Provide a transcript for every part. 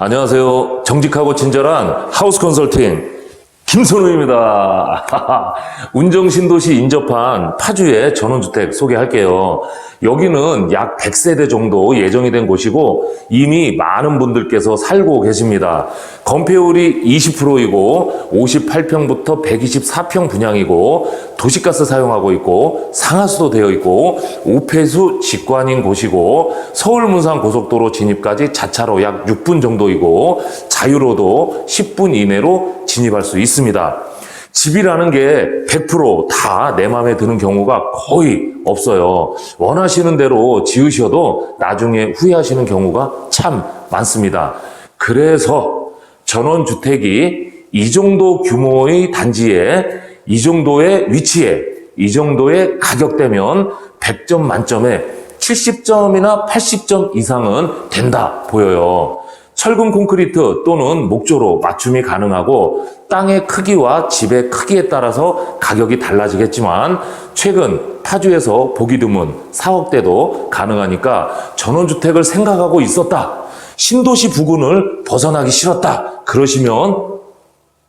안녕하세요. 정직하고 친절한 하우스 컨설팅 김선우입니다. 운정신도시 인접한 파주의 전원주택 소개할게요. 여기는 약 100세대 정도 예정이 된 곳이고 이미 많은 분들께서 살고 계십니다. 건폐율이 20%이고 58평부터 124평 분양이고 도시가스 사용하고 있고 상하수도 되어 있고 오폐수 직관인 곳이고 서울 문산 고속도로 진입까지 자차로 약 6분 정도이고 자유로도 10분 이내로 진입할 수 있습니다. 집이라는 게 100%다 내 마음에 드는 경우가 거의 없어요. 원하시는 대로 지으셔도 나중에 후회하시는 경우가 참 많습니다. 그래서 전원주택이 이 정도 규모의 단지에 이 정도의 위치에 이 정도의 가격대면 100점 만점에 70점이나 80점 이상은 된다 보여요. 철근 콘크리트 또는 목조로 맞춤이 가능하고 땅의 크기와 집의 크기에 따라서 가격이 달라지겠지만 최근 파주에서 보기 드문 4억대도 가능하니까 전원주택을 생각하고 있었다. 신도시 부근을 벗어나기 싫었다. 그러시면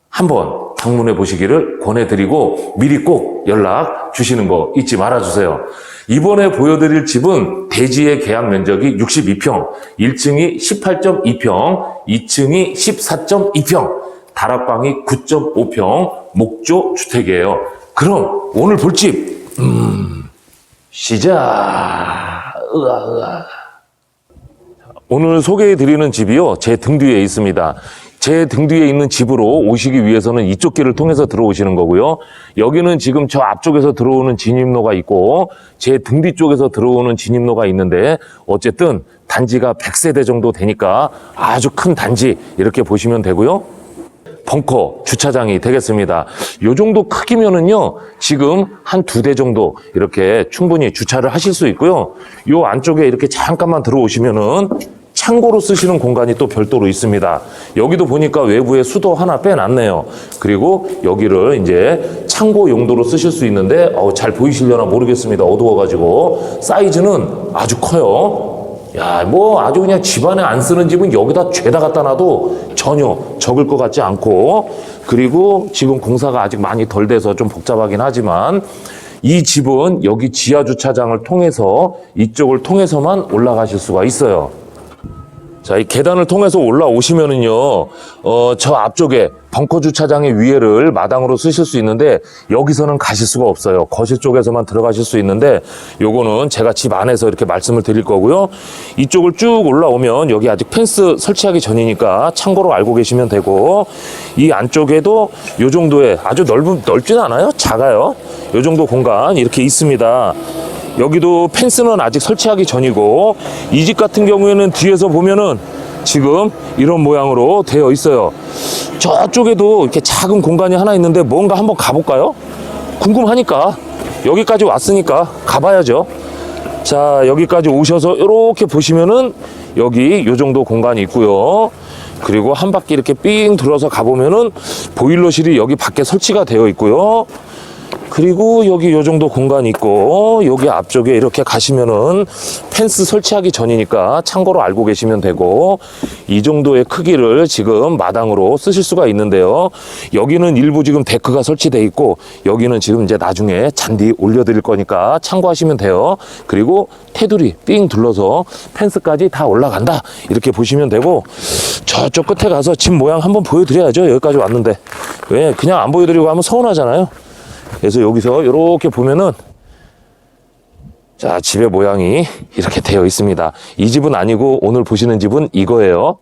한번 방문해 보시기를 권해드리고 미리 꼭 연락 주시는 거 잊지 말아주세요. 이번에 보여드릴 집은 대지의 계약 면적이 62평, 1층이 18.2평, 2층이 14.2평, 다락방이 9.5평, 목조 주택이에요. 그럼 오늘 볼 집, 음, 시작! 으아, 으아. 오늘 소개해 드리는 집이요. 제 등 뒤에 있습니다. 제 등 뒤에 있는 집으로 오시기 위해서는 이쪽 길을 통해서 들어오시는 거고요. 여기는 지금 저 앞쪽에서 들어오는 진입로가 있고 제 등 뒤쪽에서 들어오는 진입로가 있는데 어쨌든 단지가 100세대 정도 되니까 아주 큰 단지 이렇게 보시면 되고요. 벙커 주차장이 되겠습니다. 요 정도 크기면은요, 지금 한 두 대 정도 이렇게 충분히 주차를 하실 수 있고요. 요 안쪽에 이렇게 잠깐만 들어오시면은 창고로 쓰시는 공간이 또 별도로 있습니다. 여기도 보니까 외부에 수도 하나 빼놨네요. 그리고 여기를 이제 창고 용도로 쓰실 수 있는데, 어, 잘 보이시려나 모르겠습니다. 어두워가지고. 사이즈는 아주 커요. 야, 뭐 아주 그냥 집안에 안 쓰는 집은 여기다 죄다 갖다 놔도 전혀 적을 것 같지 않고 그리고 지금 공사가 아직 많이 덜 돼서 좀 복잡하긴 하지만 이 집은 여기 지하 주차장을 통해서 이쪽을 통해서만 올라가실 수가 있어요. 자, 이 계단을 통해서 올라오시면은요, 어, 저 앞쪽에 벙커 주차장의 위에를 마당으로 쓰실 수 있는데, 여기서는 가실 수가 없어요. 거실 쪽에서만 들어가실 수 있는데, 요거는 제가 집 안에서 이렇게 말씀을 드릴 거고요. 이쪽을 쭉 올라오면, 여기 아직 펜스 설치하기 전이니까 참고로 알고 계시면 되고, 이 안쪽에도 요 정도의 아주 넓은, 넓진 않아요? 작아요. 요 정도 공간 이렇게 있습니다. 여기도 펜스는 아직 설치하기 전이고 이 집 같은 경우에는 뒤에서 보면은 지금 이런 모양으로 되어 있어요. 저쪽에도 이렇게 작은 공간이 하나 있는데 뭔가 한번 가볼까요? 궁금하니까 여기까지 왔으니까 가봐야죠. 자 여기까지 오셔서 이렇게 보시면은 여기 요 정도 공간이 있고요. 그리고 한 바퀴 이렇게 삥 둘러서 가보면은 보일러실이 여기 밖에 설치가 되어 있고요. 그리고 여기 요 정도 공간이 있고 여기 앞쪽에 이렇게 가시면은 펜스 설치하기 전이니까 참고로 알고 계시면 되고 이 정도의 크기를 지금 마당으로 쓰실 수가 있는데요. 여기는 일부 지금 데크가 설치돼 있고 여기는 지금 이제 나중에 잔디 올려드릴 거니까 참고하시면 돼요. 그리고 테두리 삥 둘러서 펜스까지 다 올라간다 이렇게 보시면 되고 저쪽 끝에 가서 집 모양 한번 보여드려야죠. 여기까지 왔는데 왜 그냥 안 보여드리고 하면 서운하잖아요. 그래서 여기서 이렇게 보면은 자 집의 모양이 이렇게 되어 있습니다. 이 집은 아니고 오늘 보시는 집은 이거예요.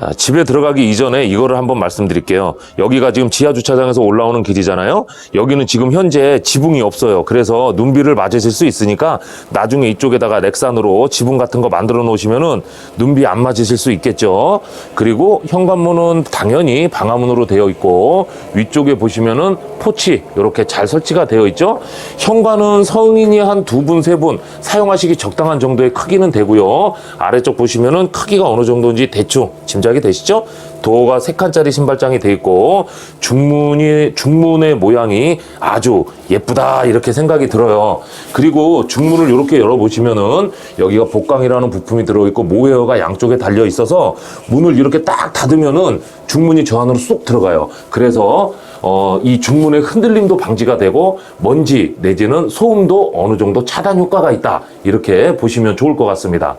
자, 집에 들어가기 이전에 이거를 한번 말씀드릴게요. 여기가 지금 지하 주차장에서 올라오는 길이잖아요. 여기는 지금 현재 지붕이 없어요. 그래서 눈비를 맞으실 수 있으니까 나중에 이쪽에다가 넥산으로 지붕 같은 거 만들어 놓으시면은 눈비 안 맞으실 수 있겠죠. 그리고 현관문은 당연히 방화문으로 되어 있고 위쪽에 보시면은 포치 이렇게 잘 설치가 되어 있죠. 현관은 성인이 한 두 분, 세 분 사용하시기 적당한 정도의 크기는 되고요. 아래쪽 보시면은 크기가 어느 정도인지 대충 짐 작이 이해하게 되시죠? 도어가 세 칸짜리 신발장이 돼 있고 중문이 중문의 모양이 아주 예쁘다 이렇게 생각이 들어요. 그리고 중문을 이렇게 열어 보시면은 여기가 복강이라는 부품이 들어 있고 모웨어가 양쪽에 달려 있어서 문을 이렇게 딱 닫으면은 중문이 저 안으로 쏙 들어가요. 그래서 어, 이 중문의 흔들림도 방지가 되고 먼지 내지는 소음도 어느 정도 차단 효과가 있다. 이렇게 보시면 좋을 것 같습니다.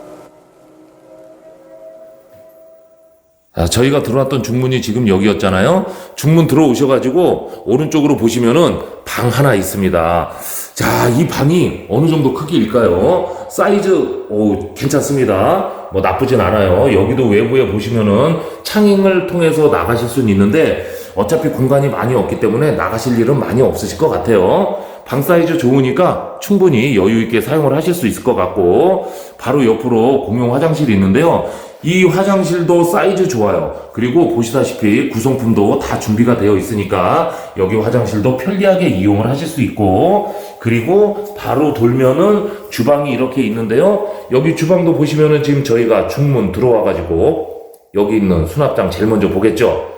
저희가 들어왔던 중문이 지금 여기였잖아요. 중문 들어오셔가지고 오른쪽으로 보시면은 방 하나 있습니다. 자, 이 방이 어느 정도 크기일까요? 사이즈, 오, 괜찮습니다. 뭐 나쁘진 않아요. 여기도 외부에 보시면은 창행을 통해서 나가실 수는 있는데 어차피 공간이 많이 없기 때문에 나가실 일은 많이 없으실 것 같아요. 방 사이즈 좋으니까 충분히 여유 있게 사용을 하실 수 있을 것 같고 바로 옆으로 공용 화장실이 있는데요. 이 화장실도 사이즈 좋아요. 그리고 보시다시피 구성품도 다 준비가 되어 있으니까 여기 화장실도 편리하게 이용을 하실 수 있고 그리고 바로 돌면은 주방이 이렇게 있는데요. 여기 주방도 보시면은 지금 저희가 중문 들어와 가지고 여기 있는 수납장 제일 먼저 보겠죠.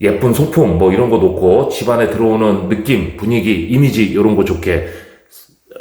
예쁜 소품 뭐 이런 거 놓고 집안에 들어오는 느낌, 분위기, 이미지 이런 거 좋게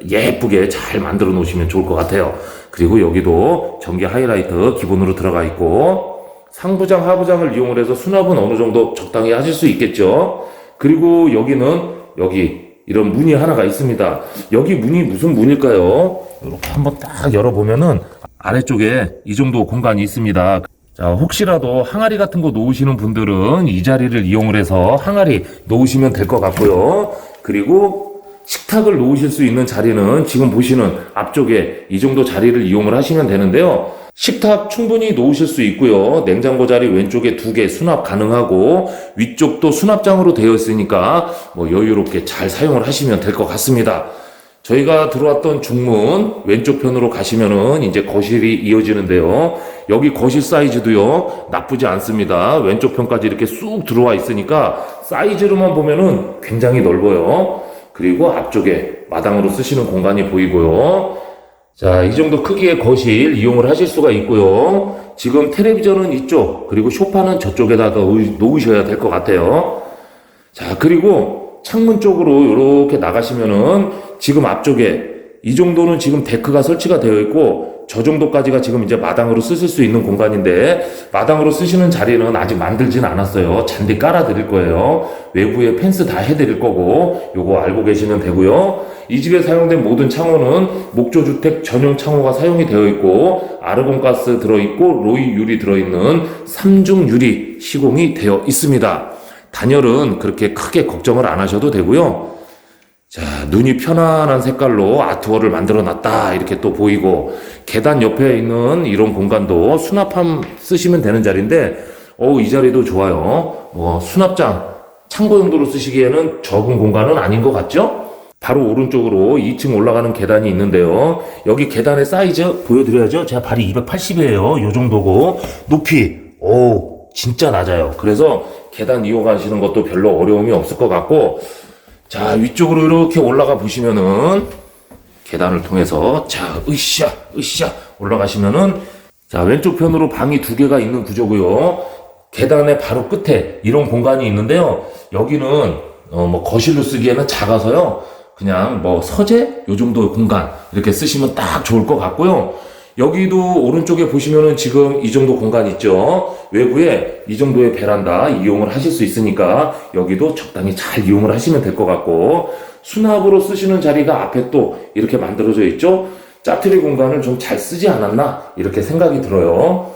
예쁘게 잘 만들어 놓으시면 좋을 것 같아요. 그리고 여기도 전기 하이라이트 기본으로 들어가 있고 상부장, 하부장을 이용을 해서 수납은 어느 정도 적당히 하실 수 있겠죠. 그리고 여기는 여기 이런 문이 하나가 있습니다. 여기 문이 무슨 문일까요? 이렇게 한번 딱 열어보면은 아래쪽에 이 정도 공간이 있습니다. 자, 혹시라도 항아리 같은 거 놓으시는 분들은 이 자리를 이용을 해서 항아리 놓으시면 될 것 같고요. 그리고 식탁을 놓으실 수 있는 자리는 지금 보시는 앞쪽에 이 정도 자리를 이용을 하시면 되는데요. 식탁 충분히 놓으실 수 있고요. 냉장고 자리 왼쪽에 두 개 수납 가능하고 위쪽도 수납장으로 되어 있으니까 뭐 여유롭게 잘 사용을 하시면 될 것 같습니다. 저희가 들어왔던 중문 왼쪽 편으로 가시면은 이제 거실이 이어지는데요. 여기 거실 사이즈도요 나쁘지 않습니다. 왼쪽 편까지 이렇게 쑥 들어와 있으니까 사이즈로만 보면은 굉장히 넓어요. 그리고 앞쪽에 마당으로 쓰시는 공간이 보이고요. 자, 이 정도 크기의 거실 이용을 하실 수가 있고요. 지금 텔레비전은 이쪽, 그리고 소파는 저쪽에다 놓으- 놓으셔야 될 것 같아요. 자, 그리고 창문 쪽으로 이렇게 나가시면은 지금 앞쪽에 이 정도는 지금 데크가 설치가 되어 있고 저 정도까지가 지금 이제 마당으로 쓰실 수 있는 공간인데 마당으로 쓰시는 자리는 아직 만들진 않았어요. 잔디 깔아 드릴 거예요. 외부에 펜스 다 해드릴 거고 요거 알고 계시면 되고요. 이 집에 사용된 모든 창호는 목조주택 전용 창호가 사용이 되어 있고 아르곤가스 들어있고 로이 유리 들어있는 삼중 유리 시공이 되어 있습니다. 단열은 그렇게 크게 걱정을 안 하셔도 되고요. 자, 눈이 편안한 색깔로 아트월을 만들어 놨다. 이렇게 또 보이고, 계단 옆에 있는 이런 공간도 수납함 쓰시면 되는 자리인데, 어우, 이 자리도 좋아요. 뭐, 수납장, 창고 용도로 쓰시기에는 적은 공간은 아닌 것 같죠? 바로 오른쪽으로 2층 올라가는 계단이 있는데요. 여기 계단의 사이즈 보여드려야죠. 제가 발이 280이에요. 요 정도고, 높이, 오, 진짜 낮아요. 그래서 계단 이용하시는 것도 별로 어려움이 없을 것 같고, 자, 위쪽으로 이렇게 올라가 보시면은 계단을 통해서 자, 으쌰, 으쌰 올라가시면은 자, 왼쪽 편으로 방이 두 개가 있는 구조고요. 계단의 바로 끝에 이런 공간이 있는데요. 여기는 어, 뭐 거실로 쓰기에는 작아서요. 그냥 뭐 서재 요 정도 공간 이렇게 쓰시면 딱 좋을 것 같고요. 여기도 오른쪽에 보시면은 지금 이 정도 공간 있죠. 외부에 이 정도의 베란다 이용을 하실 수 있으니까 여기도 적당히 잘 이용을 하시면 될 것 같고 수납으로 쓰시는 자리가 앞에 또 이렇게 만들어져 있죠. 짜투리 공간을 좀 잘 쓰지 않았나 이렇게 생각이 들어요.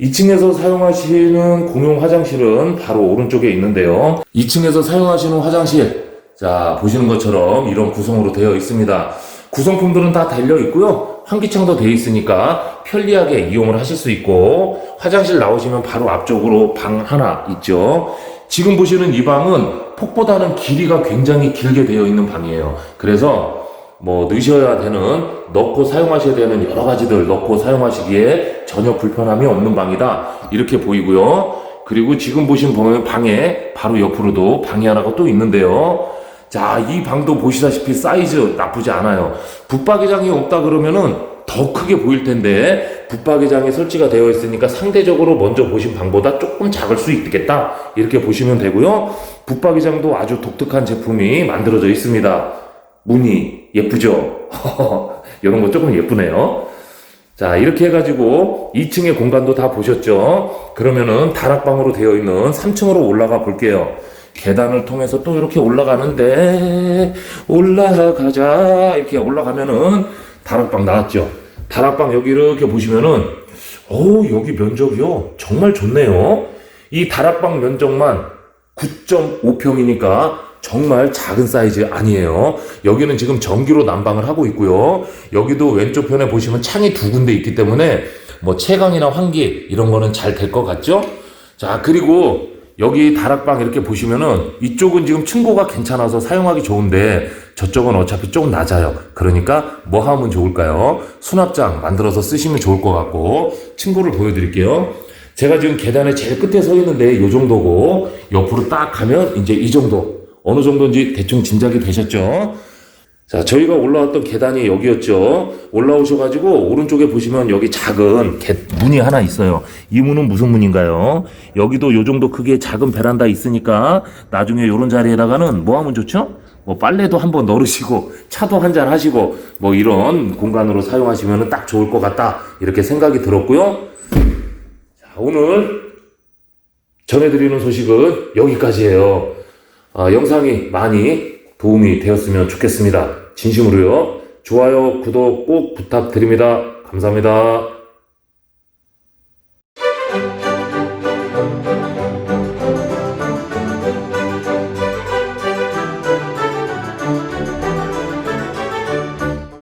2층에서 사용하시는 공용 화장실은 바로 오른쪽에 있는데요. 2층에서 사용하시는 화장실, 자, 보시는 것처럼 이런 구성으로 되어 있습니다. 구성품들은 다 달려 있고요. 환기창도 되어 있으니까 편리하게 이용을 하실 수 있고, 화장실 나오시면 바로 앞쪽으로 방 하나 있죠. 지금 보시는 이 방은 폭보다는 길이가 굉장히 길게 되어 있는 방이에요. 그래서 뭐 넣으셔야 되는 넣고 사용하셔야 되는 여러 가지들 넣고 사용하시기에 전혀 불편함이 없는 방이다 이렇게 보이고요 그리고 지금 보신 방에 바로 옆으로도 방이 하나가 또 있는데요 자 이 방도 보시다시피 사이즈 나쁘지 않아요 붙박이장이 없다 그러면은 더 크게 보일 텐데 붙박이장이 설치가 되어 있으니까 상대적으로 먼저 보신 방보다 조금 작을 수 있겠다. 이렇게 보시면 되고요. 붙박이장도 아주 독특한 제품이 만들어져 있습니다. 무늬 예쁘죠? 이런 거 조금 예쁘네요. 자, 이렇게 해가지고 2층의 공간도 다 보셨죠? 그러면은 다락방으로 되어 있는 3층으로 올라가 볼게요. 계단을 통해서 또 이렇게 올라가는데, 올라가자. 이렇게 올라가면은 다락방 나왔죠? 다락방 여기 이렇게 보시면은, 오, 여기 면적이요. 정말 좋네요. 이 다락방 면적만 9.5평이니까 정말 작은 사이즈 아니에요. 여기는 지금 전기로 난방을 하고 있고요. 여기도 왼쪽 편에 보시면 창이 두 군데 있기 때문에 뭐 채광이나 환기 이런 거는 잘 될 것 같죠? 자, 그리고 여기 다락방 이렇게 보시면은 이쪽은 지금 층고가 괜찮아서 사용하기 좋은데 저쪽은 어차피 조금 낮아요. 그러니까 뭐 하면 좋을까요? 수납장 만들어서 쓰시면 좋을 것 같고 층고를 보여드릴게요. 제가 지금 계단의 제일 끝에 서 있는데 이 정도고 옆으로 딱 가면 이제 이 정도 어느 정도인지 대충 짐작이 되셨죠? 자, 저희가 올라왔던 계단이 여기였죠. 올라오셔가지고 오른쪽에 보시면 여기 작은 개- 문이 하나 있어요. 이 문은 무슨 문인가요? 여기도 요 정도 크기의 작은 베란다 있으니까 나중에 요런 자리에다가는 뭐 하면 좋죠? 뭐 빨래도 한번 널으시고 차도 한 잔 하시고 뭐 이런 공간으로 사용하시면 딱 좋을 것 같다 이렇게 생각이 들었고요. 자, 오늘 전해드리는 소식은 여기까지예요. 아, 영상이 많이 도움이 되었으면 좋겠습니다. 진심으로요. 좋아요, 구독 꼭 부탁드립니다. 감사합니다.